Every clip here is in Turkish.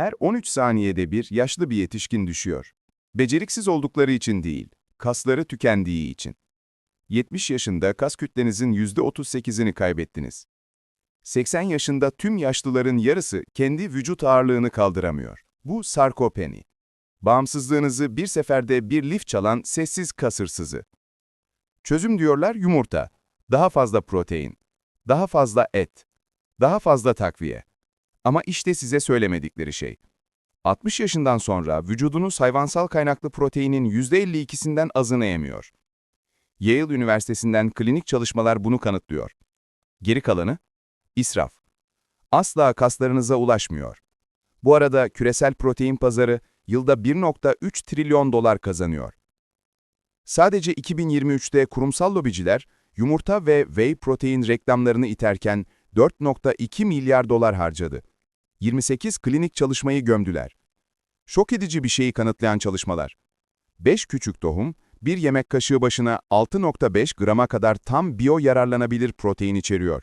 Her 13 saniyede bir yaşlı bir yetişkin düşüyor. Beceriksiz oldukları için değil, kasları tükendiği için. 70 yaşında kas kütlenizin %38'ini kaybettiniz. 80 yaşında tüm yaşlıların yarısı kendi vücut ağırlığını kaldıramıyor. Bu sarkopeni. Bağımsızlığınızı bir seferde bir lif çalan sessiz kasırsızı. Çözüm diyorlar yumurta, daha fazla protein, daha fazla et, daha fazla takviye. Ama işte size söylemedikleri şey. 60 yaşından sonra vücudunuz hayvansal kaynaklı proteinin %52'sinden azını emiyor. Yale Üniversitesi'nden klinik çalışmalar bunu kanıtlıyor. Geri kalanı? İsraf. Asla kaslarınıza ulaşmıyor. Bu arada küresel protein pazarı yılda 1.3 trilyon dolar kazanıyor. Sadece 2023'te kurumsal lobiciler yumurta ve whey protein reklamlarını iterken 4.2 milyar dolar harcadı. 28 klinik çalışmayı gömdüler. Şok edici bir şeyi kanıtlayan çalışmalar. 5 küçük tohum, bir yemek kaşığı başına 6.5 grama kadar tam biyo yararlanabilir protein içeriyor.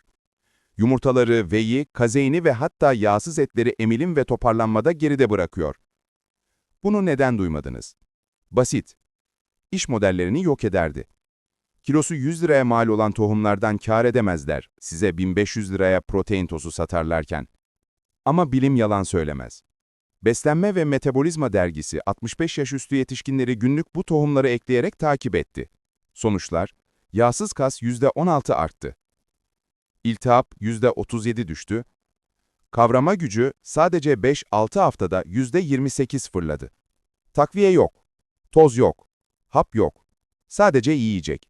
Yumurtaları, veyi, kazeini ve hatta yağsız etleri emilim ve toparlanmada geride bırakıyor. Bunu neden duymadınız? Basit. İş modellerini yok ederdi. Kilosu 100 liraya mal olan tohumlardan kâr edemezler, size 1500 liraya protein tozu satarlarken. Ama bilim yalan söylemez. Beslenme ve Metabolizma dergisi 65 yaş üstü yetişkinleri günlük bu tohumları ekleyerek takip etti. Sonuçlar, yağsız kas %16 arttı. İltihap %37 düştü. Kavrama gücü sadece 5-6 haftada %28 fırladı. Takviye yok, toz yok, hap yok. Sadece yiyecek.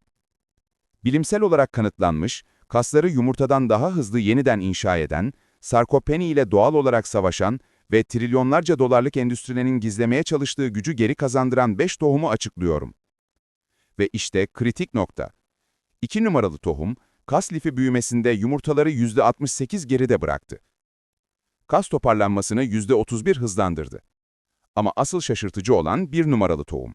Bilimsel olarak kanıtlanmış, kasları yumurtadan daha hızlı yeniden inşa eden, sarkopeni ile doğal olarak savaşan ve trilyonlarca dolarlık endüstrilerin gizlemeye çalıştığı gücü geri kazandıran 5 tohumu açıklıyorum. Ve işte kritik nokta. 2 numaralı tohum, kas lifi büyümesinde yumurtaları %68 geride bıraktı. Kas toparlanmasını %31 hızlandırdı. Ama asıl şaşırtıcı olan 1 numaralı tohum.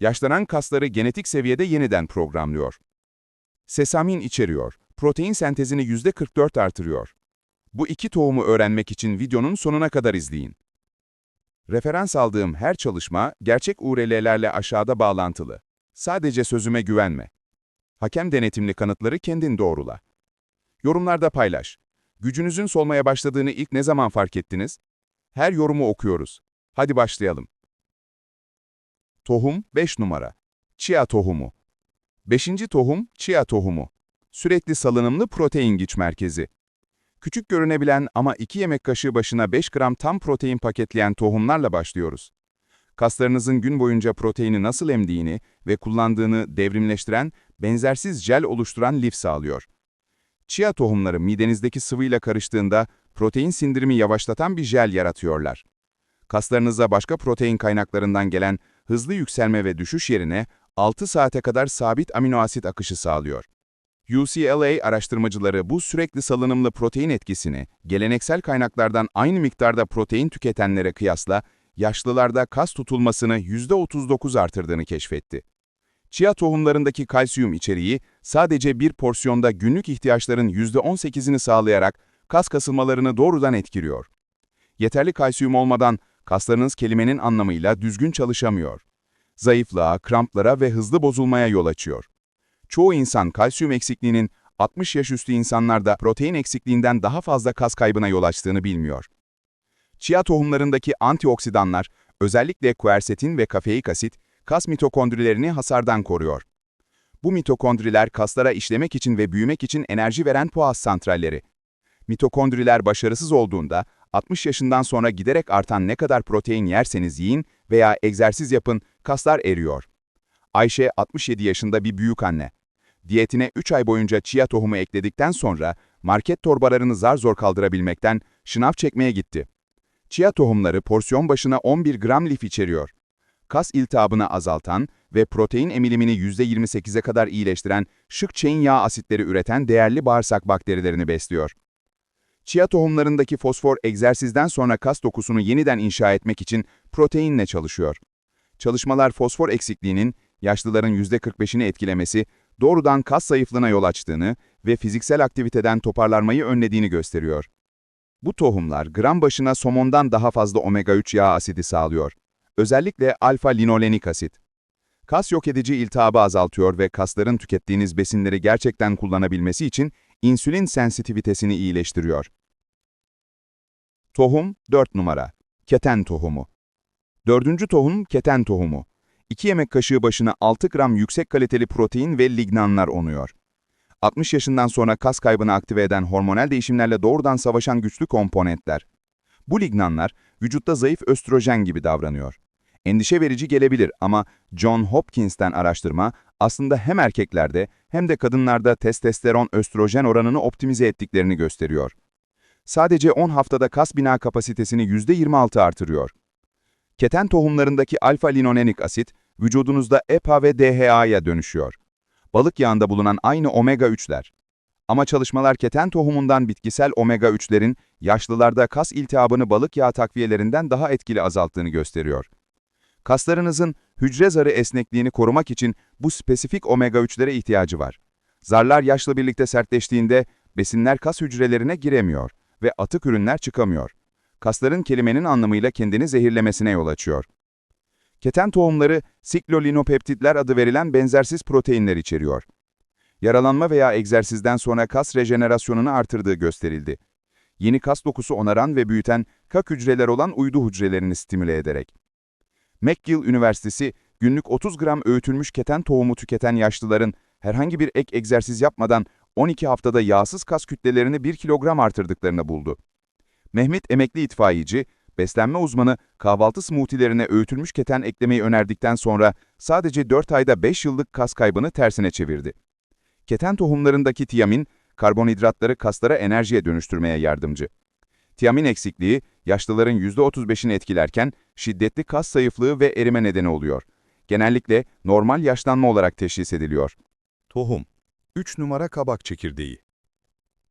Yaşlanan kasları genetik seviyede yeniden programlıyor. Sesamin içeriyor, protein sentezini %44 artırıyor. Bu iki tohumu öğrenmek için videonun sonuna kadar izleyin. Referans aldığım her çalışma gerçek URL'lerle aşağıda bağlantılı. Sadece sözüme güvenme. Hakem denetimli kanıtları kendin doğrula. Yorumlarda paylaş. Gücünüzün solmaya başladığını ilk ne zaman fark ettiniz? Her yorumu okuyoruz. Hadi başlayalım. Tohum 5 numara. Chia tohumu. 5. tohum chia tohumu. Sürekli salınımlı protein güç merkezi. Küçük görünebilen ama 2 yemek kaşığı başına 5 gram tam protein paketleyen tohumlarla başlıyoruz. Kaslarınızın gün boyunca proteini nasıl emdiğini ve kullandığını devrimleştiren, benzersiz jel oluşturan lif sağlıyor. Chia tohumları midenizdeki sıvıyla karıştığında protein sindirimi yavaşlatan bir jel yaratıyorlar. Kaslarınıza başka protein kaynaklarından gelen hızlı yükselme ve düşüş yerine 6 saate kadar sabit amino asit akışı sağlıyor. UCLA araştırmacıları bu sürekli salınımlı protein etkisini geleneksel kaynaklardan aynı miktarda protein tüketenlere kıyasla yaşlılarda kas tutulmasını %39 artırdığını keşfetti. Chia tohumlarındaki kalsiyum içeriği sadece bir porsiyonda günlük ihtiyaçların %18'ini sağlayarak kas kasılmalarını doğrudan etkiliyor. Yeterli kalsiyum olmadan kaslarınız kelimenin anlamıyla düzgün çalışamıyor. Zayıflığa, kramplara ve hızlı bozulmaya yol açıyor. Çoğu insan kalsiyum eksikliğinin 60 yaş üstü insanlarda protein eksikliğinden daha fazla kas kaybına yol açtığını bilmiyor. Chia tohumlarındaki antioksidanlar, özellikle kuersetin ve kafeik asit, kas mitokondrilerini hasardan koruyor. Bu mitokondriler kaslara işlemek için ve büyümek için enerji veren poaz santralleri. Mitokondriler başarısız olduğunda, 60 yaşından sonra giderek artan ne kadar protein yerseniz yiyin veya egzersiz yapın, kaslar eriyor. Ayşe 67 yaşında bir büyük anne. Diyetine 3 ay boyunca chia tohumu ekledikten sonra market torbalarını zar zor kaldırabilmekten şınav çekmeye gitti. Chia tohumları porsiyon başına 11 gram lif içeriyor. Kas iltihabını azaltan ve protein emilimini %28'e kadar iyileştiren şık chain yağ asitleri üreten değerli bağırsak bakterilerini besliyor. Chia tohumlarındaki fosfor egzersizden sonra kas dokusunu yeniden inşa etmek için proteinle çalışıyor. Çalışmalar fosfor eksikliğinin yaşlıların %45'ini etkilemesi, doğrudan kas zayıflığına yol açtığını ve fiziksel aktiviteden toparlanmayı önlediğini gösteriyor. Bu tohumlar gram başına somondan daha fazla omega-3 yağ asidi sağlıyor. Özellikle alfa-linolenik asit. Kas yok edici iltihabı azaltıyor ve kasların tükettiğiniz besinleri gerçekten kullanabilmesi için insülin sensitivitesini iyileştiriyor. Tohum 4 numara. Keten tohumu. Dördüncü tohum keten tohumu. 2 yemek kaşığı başına 6 gram yüksek kaliteli protein ve lignanlar onuyor. 60 yaşından sonra kas kaybını aktive eden hormonal değişimlerle doğrudan savaşan güçlü komponentler. Bu lignanlar vücutta zayıf östrojen gibi davranıyor. Endişe verici gelebilir ama John Hopkins'ten araştırma aslında hem erkeklerde hem de kadınlarda testosteron östrojen oranını optimize ettiklerini gösteriyor. Sadece 10 haftada kas bina kapasitesini %26 artırıyor. Keten tohumlarındaki alfa-linolenik asit vücudunuzda EPA ve DHA'ya dönüşüyor. Balık yağında bulunan aynı omega-3'ler. Ama çalışmalar keten tohumundan bitkisel omega-3'lerin yaşlılarda kas iltihabını balık yağı takviyelerinden daha etkili azalttığını gösteriyor. Kaslarınızın hücre zarı esnekliğini korumak için bu spesifik omega-3'lere ihtiyacı var. Zarlar yaşla birlikte sertleştiğinde besinler kas hücrelerine giremiyor ve atık ürünler çıkamıyor. Kasların kelimenin anlamıyla kendini zehirlemesine yol açıyor. Keten tohumları siklolinopeptitler adı verilen benzersiz proteinler içeriyor. Yaralanma veya egzersizden sonra kas rejenerasyonunu artırdığı gösterildi. Yeni kas dokusu onaran ve büyüten kak hücreler olan uydu hücrelerini stimüle ederek. McGill Üniversitesi, günlük 30 gram öğütülmüş keten tohumu tüketen yaşlıların herhangi bir ek egzersiz yapmadan 12 haftada yağsız kas kütlelerini 1 kilogram artırdıklarını buldu. Mehmet emekli itfaiyeci, beslenme uzmanı kahvaltı smoothie'lerine öğütülmüş keten eklemeyi önerdikten sonra sadece 4 ayda 5 yıllık kas kaybını tersine çevirdi. Keten tohumlarındaki tiamin, karbonhidratları kaslara enerjiye dönüştürmeye yardımcı. Tiamin eksikliği, yaşlıların %35'ini etkilerken şiddetli kas zayıflığı ve erime nedeni oluyor. Genellikle normal yaşlanma olarak teşhis ediliyor. Tohum 3 numara kabak çekirdeği.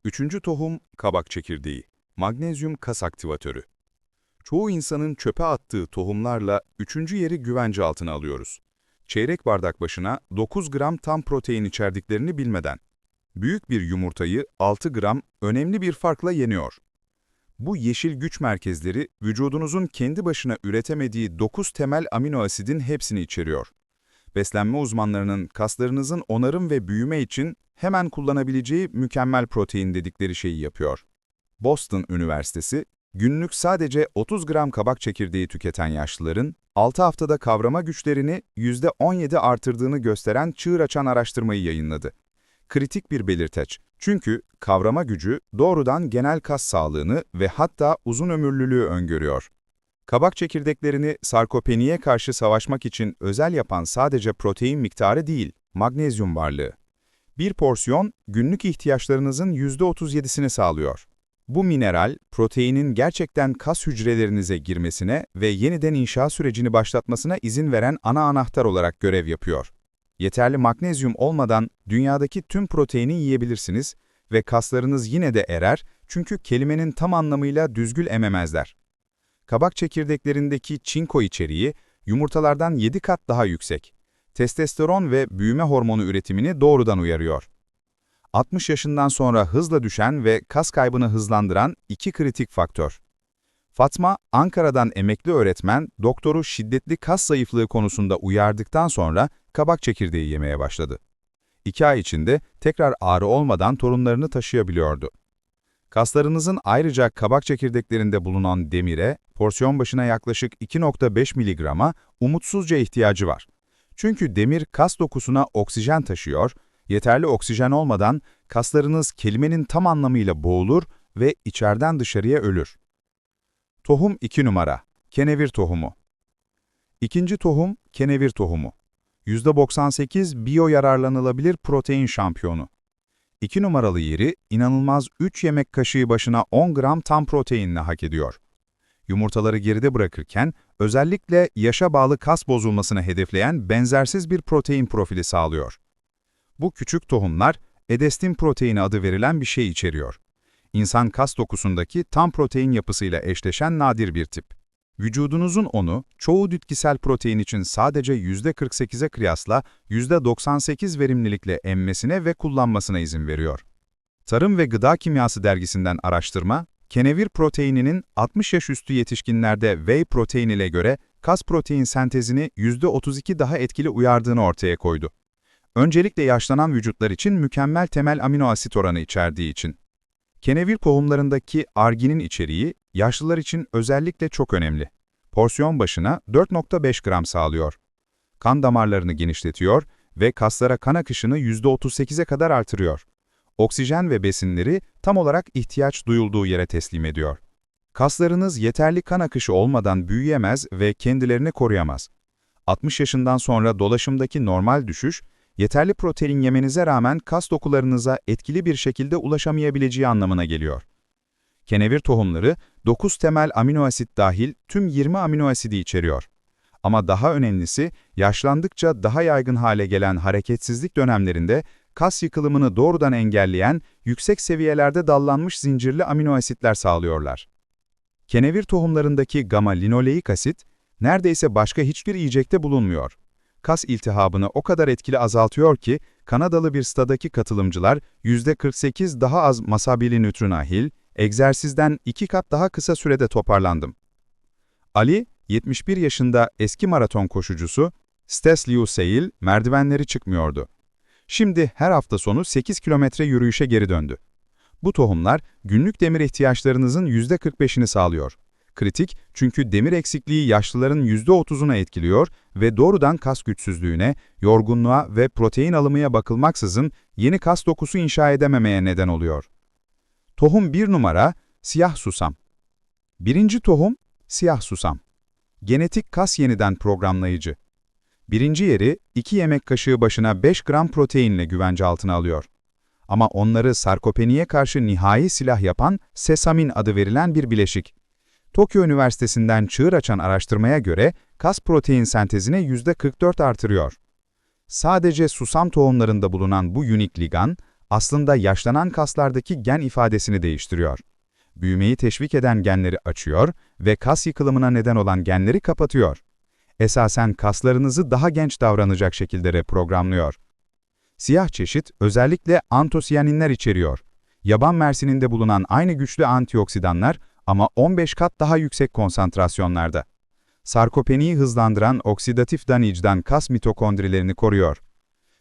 Üçüncü tohum kabak çekirdeği. Magnezyum kas aktivatörü. Çoğu insanın çöpe attığı tohumlarla üçüncü yeri güvence altına alıyoruz. Çeyrek bardak başına 9 gram tam protein içerdiklerini bilmeden. Büyük bir yumurtayı 6 gram önemli bir farkla yeniyor. Bu yeşil güç merkezleri vücudunuzun kendi başına üretemediği 9 temel amino asidin hepsini içeriyor. Beslenme uzmanlarının kaslarınızın onarım ve büyüme için hemen kullanabileceği mükemmel protein dedikleri şeyi yapıyor. Boston Üniversitesi, günlük sadece 30 gram kabak çekirdeği tüketen yaşlıların 6 haftada kavrama güçlerini %17 artırdığını gösteren çığır açan araştırmayı yayınladı. Kritik bir belirteç. Çünkü kavrama gücü doğrudan genel kas sağlığını ve hatta uzun ömürlülüğü öngörüyor. Kabak çekirdeklerini sarkopeniye karşı savaşmak için özel yapan sadece protein miktarı değil, magnezyum varlığı. Bir porsiyon günlük ihtiyaçlarınızın %37'sini sağlıyor. Bu mineral, proteinin gerçekten kas hücrelerinize girmesine ve yeniden inşa sürecini başlatmasına izin veren ana anahtar olarak görev yapıyor. Yeterli magnezyum olmadan dünyadaki tüm proteini yiyebilirsiniz ve kaslarınız yine de erer çünkü kelimenin tam anlamıyla düzgül ememezler. Kabak çekirdeklerindeki çinko içeriği yumurtalardan 7 kat daha yüksek. Testosteron ve büyüme hormonu üretimini doğrudan uyarıyor. 60 yaşından sonra hızla düşen ve kas kaybını hızlandıran iki kritik faktör. Fatma, Ankara'dan emekli öğretmen, doktoru şiddetli kas zayıflığı konusunda uyardıktan sonra kabak çekirdeği yemeye başladı. İki ay içinde tekrar ağrı olmadan torunlarını taşıyabiliyordu. Kaslarınızın ayrıca kabak çekirdeklerinde bulunan demire, porsiyon başına yaklaşık 2.5 miligrama umutsuzca ihtiyacı var. Çünkü demir kas dokusuna oksijen taşıyor, yeterli oksijen olmadan kaslarınız kelimenin tam anlamıyla boğulur ve içeriden dışarıya ölür. Tohum 2 numara, kenevir tohumu. İkinci tohum, kenevir tohumu. %98 biyo yararlanılabilir protein şampiyonu. 2 numaralı yeri inanılmaz 3 yemek kaşığı başına 10 gram tam proteinle hak ediyor. Yumurtaları geride bırakırken özellikle yaşa bağlı kas bozulmasını hedefleyen benzersiz bir protein profili sağlıyor. Bu küçük tohumlar edestin proteini adı verilen bir şey içeriyor. İnsan kas dokusundaki tam protein yapısıyla eşleşen nadir bir tip. Vücudunuzun onu, çoğu dütkisel protein için sadece %48'e kıyasla %98 verimlilikle emmesine ve kullanmasına izin veriyor. Tarım ve Gıda Kimyası dergisinden araştırma, kenevir proteininin 60 yaş üstü yetişkinlerde whey protein ile göre kas protein sentezini %32 daha etkili uyardığını ortaya koydu. Öncelikle yaşlanan vücutlar için mükemmel temel amino asit oranı içerdiği için. Kenevir tohumlarındaki arginin içeriği yaşlılar için özellikle çok önemli. Porsiyon başına 4.5 gram sağlıyor. Kan damarlarını genişletiyor ve kaslara kan akışını %38'e kadar artırıyor. Oksijen ve besinleri tam olarak ihtiyaç duyulduğu yere teslim ediyor. Kaslarınız yeterli kan akışı olmadan büyüyemez ve kendilerini koruyamaz. 60 yaşından sonra dolaşımdaki normal düşüş, yeterli protein yemenize rağmen kas dokularınıza etkili bir şekilde ulaşamayabileceği anlamına geliyor. Kenevir tohumları 9 temel amino asit dahil tüm 20 amino asidi içeriyor. Ama daha önemlisi, yaşlandıkça daha yaygın hale gelen hareketsizlik dönemlerinde kas yıkılımını doğrudan engelleyen yüksek seviyelerde dallanmış zincirli amino asitler sağlıyorlar. Kenevir tohumlarındaki gamma-linoleik asit, neredeyse başka hiçbir yiyecekte bulunmuyor. Kas iltihabını o kadar etkili azaltıyor ki, Kanadalı bir stadaki katılımcılar %48 daha az masabili nötronahil, egzersizden iki kat daha kısa sürede toparlandım. Ali, 71 yaşında eski maraton koşucusu, Stes Liuseil merdivenleri çıkmıyordu. Şimdi her hafta sonu 8 kilometre yürüyüşe geri döndü. Bu tohumlar günlük demir ihtiyaçlarınızın %45'ini sağlıyor. Kritik çünkü demir eksikliği yaşlıların %30'una etkiliyor ve doğrudan kas güçsüzlüğüne, yorgunluğa ve protein alımıya bakılmaksızın yeni kas dokusu inşa edememeye neden oluyor. Tohum 1 numara, siyah susam. Birinci tohum, siyah susam. Genetik kas yeniden programlayıcı. Birinci yeri 2 yemek kaşığı başına 5 gram proteinle güvence altına alıyor. Ama onları sarkopeniye karşı nihai silah yapan sesamin adı verilen bir bileşik. Tokyo Üniversitesi'nden çığır açan araştırmaya göre kas protein sentezini %44 artırıyor. Sadece susam tohumlarında bulunan bu unik ligan, aslında yaşlanan kaslardaki gen ifadesini değiştiriyor. Büyümeyi teşvik eden genleri açıyor ve kas yıkılımına neden olan genleri kapatıyor. Esasen kaslarınızı daha genç davranacak şekilde reprogramlıyor. Siyah çeşit özellikle antosiyaninler içeriyor. Yaban mersininde bulunan aynı güçlü antioksidanlar ama 15 kat daha yüksek konsantrasyonlarda. Sarkopeniyi hızlandıran oksidatif danicden kas mitokondrilerini koruyor.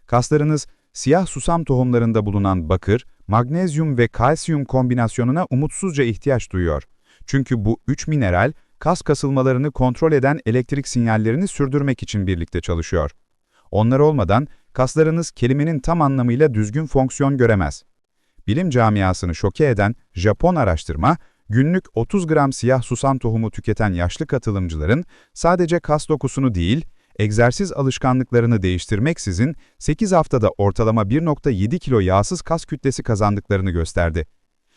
Kaslarınız siyah susam tohumlarında bulunan bakır, magnezyum ve kalsiyum kombinasyonuna umutsuzca ihtiyaç duyuyor. Çünkü bu üç mineral, kas kasılmalarını kontrol eden elektrik sinyallerini sürdürmek için birlikte çalışıyor. Onlar olmadan kaslarınız kelimenin tam anlamıyla düzgün fonksiyon göremez. Bilim camiasını şoke eden Japon araştırma, günlük 30 gram siyah susam tohumu tüketen yaşlı katılımcıların sadece kas dokusunu değil, egzersiz alışkanlıklarını değiştirmeksizin 8 haftada ortalama 1.7 kilo yağsız kas kütlesi kazandıklarını gösterdi.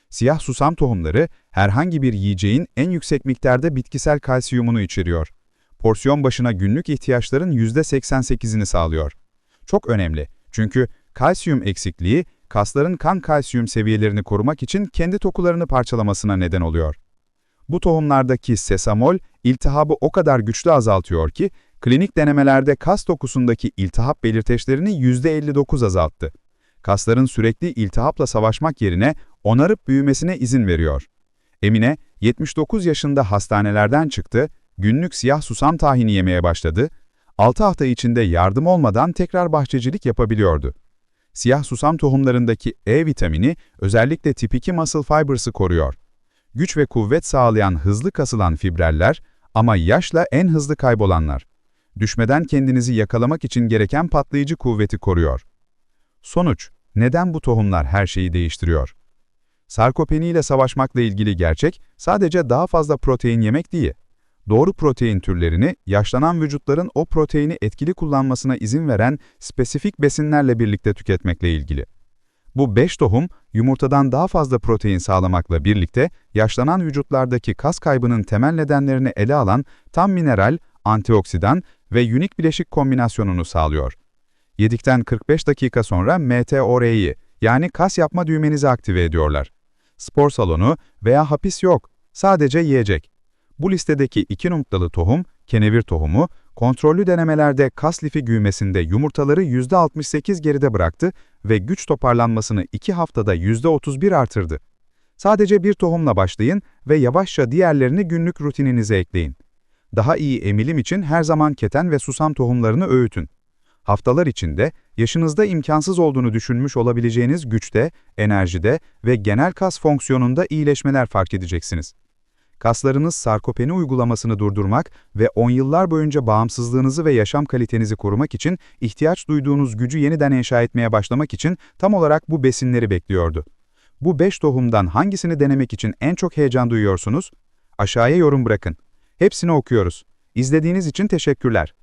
Siyah susam tohumları herhangi bir yiyeceğin en yüksek miktarda bitkisel kalsiyumunu içeriyor. Porsiyon başına günlük ihtiyaçların %88'ini sağlıyor. Çok önemli çünkü kalsiyum eksikliği kasların kan kalsiyum seviyelerini korumak için kendi dokularını parçalamasına neden oluyor. Bu tohumlardaki sesamol iltihabı o kadar güçlü azaltıyor ki klinik denemelerde kas dokusundaki iltihap belirteçlerini %59 azalttı. Kasların sürekli iltihapla savaşmak yerine onarıp büyümesine izin veriyor. Emine, 79 yaşında hastanelerden çıktı, günlük siyah susam tahini yemeye başladı, 6 hafta içinde yardım olmadan tekrar bahçecilik yapabiliyordu. Siyah susam tohumlarındaki E vitamini özellikle tip 2 muscle fibers'ı koruyor. Güç ve kuvvet sağlayan hızlı kasılan fibreller ama yaşla en hızlı kaybolanlar. Düşmeden kendinizi yakalamak için gereken patlayıcı kuvveti koruyor. Sonuç, neden bu tohumlar her şeyi değiştiriyor? Sarkopeni ile savaşmakla ilgili gerçek, sadece daha fazla protein yemek değil. Doğru protein türlerini, yaşlanan vücutların o proteini etkili kullanmasına izin veren spesifik besinlerle birlikte tüketmekle ilgili. Bu 5 tohum, yumurtadan daha fazla protein sağlamakla birlikte, yaşlanan vücutlardaki kas kaybının temel nedenlerini ele alan tam mineral, antioksidan ve unik bileşik kombinasyonunu sağlıyor. Yedikten 45 dakika sonra MTOR'yi yani kas yapma düğmenizi aktive ediyorlar. Spor salonu veya hapis yok, sadece yiyecek. Bu listedeki iki noktalı tohum, kenevir tohumu, kontrollü denemelerde kas lifi güğmesinde yumurtaları %68 geride bıraktı ve güç toparlanmasını 2 haftada %31 artırdı. Sadece bir tohumla başlayın ve yavaşça diğerlerini günlük rutininize ekleyin. Daha iyi emilim için her zaman keten ve susam tohumlarını öğütün. Haftalar içinde yaşınızda imkansız olduğunu düşünmüş olabileceğiniz güçte, enerjide ve genel kas fonksiyonunda iyileşmeler fark edeceksiniz. Kaslarınız sarkopeni uygulamasını durdurmak ve 10 yıllar boyunca bağımsızlığınızı ve yaşam kalitenizi korumak için ihtiyaç duyduğunuz gücü yeniden inşa etmeye başlamak için tam olarak bu besinleri bekliyordu. Bu 5 tohumdan hangisini denemek için en çok heyecan duyuyorsunuz? Aşağıya yorum bırakın. Hepsini okuyoruz. İzlediğiniz için teşekkürler.